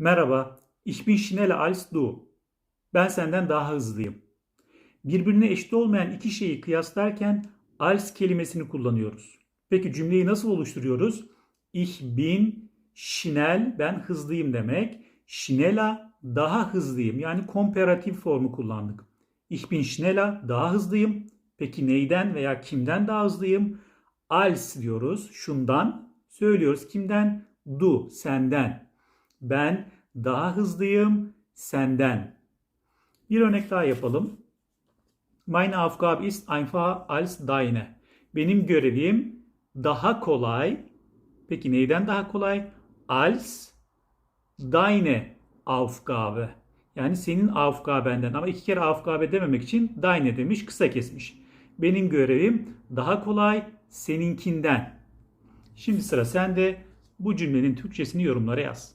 Merhaba, ich bin schneller als du. Ben senden daha hızlıyım. Birbirine eşit olmayan iki şeyi kıyaslarken als kelimesini kullanıyoruz. Peki cümleyi nasıl oluşturuyoruz? Ich bin schnell, ben hızlıyım demek. Schneller, daha hızlıyım. Yani komparatif formu kullandık. Ich bin schneller, daha hızlıyım. Peki neyden veya kimden daha hızlıyım? Als diyoruz. Şundan söylüyoruz. Kimden? Du, senden. Ben daha hızlıyım senden. Bir örnek daha yapalım. Meine Aufgabe ist einfacher als deine. Benim görevim daha kolay. Peki neyden daha kolay? Als deine Aufgabe. Yani senin Aufgaben'den ama iki kere Aufgabe dememek için deine demiş, kısa kesmiş. Benim görevim daha kolay seninkinden. Şimdi sıra sende. Bu cümlenin Türkçesini yorumlara yaz.